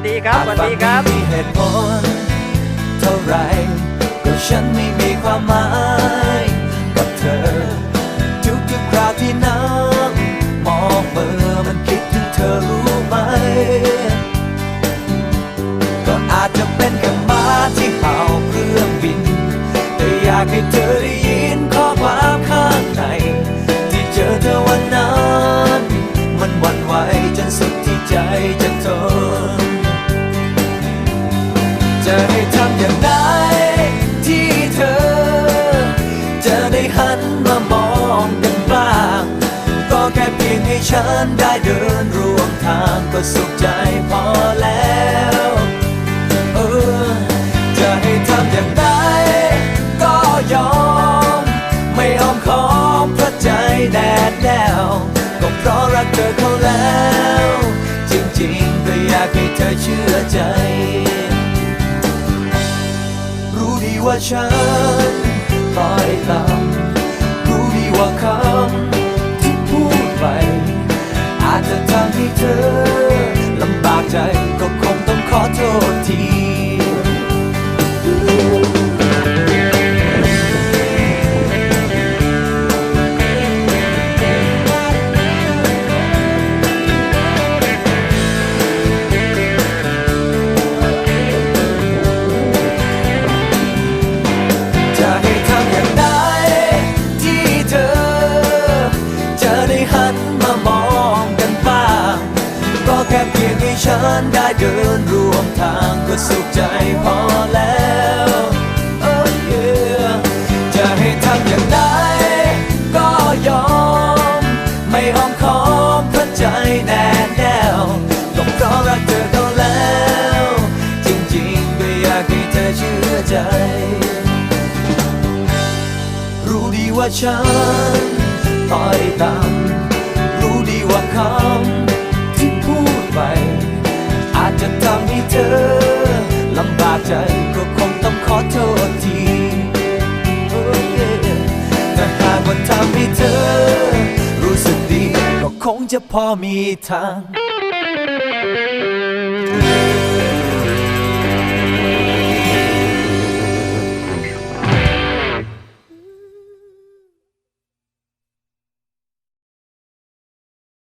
ครับ สวัสดีครับ มีเหตุผลเท่าไหรก็ฉันไม่มีความหมายกับเธอ ทุกๆคราวที่นั่งมองเบอร์มันคิดถึงเธอรู้ไหม ก็อาจจะเป็นแค่มาที่เห่าเครื่องบิน แต่อยากให้เธอได้ยินข้อความข้างใน ที่เจอเธอวันนั้น มันหวั่นไหวจนสุดที่ใจจะ หันมามองกันบ้างก็แค่เพียงให้ฉันได้เดินร่วมทางก็สุขใจพอแล้วเออจะให้ทำอย่างไรก็ยอม ไม่อ้อมค้อมเพราะใจแดดแนวก็เพราะรักเธอเขาแล้ว จริงๆก็อยากให้เธอเชื่อใจ รู้ดีว่าฉันคอยตา ให้เธอลำบากใจก็คงต้องขอโทษที ให้ฉันได้เดินร่วมทางก็สุขใจพอแล้ว Oh yeah จะให้ทำอย่างไรก็ยอม ไม่อ้อมค้อมเพราะใจแน่แน่วก็เพราะรักเธอเขาแล้ว จริงๆก็อยากให้เธอเชื่อใจ รู้ดีว่าฉันต่อยตาม จก็คงต้องขอโทษทีแต่หากว่าทำให้เธอ รู้สึกดีก็คงจะพอมีทาง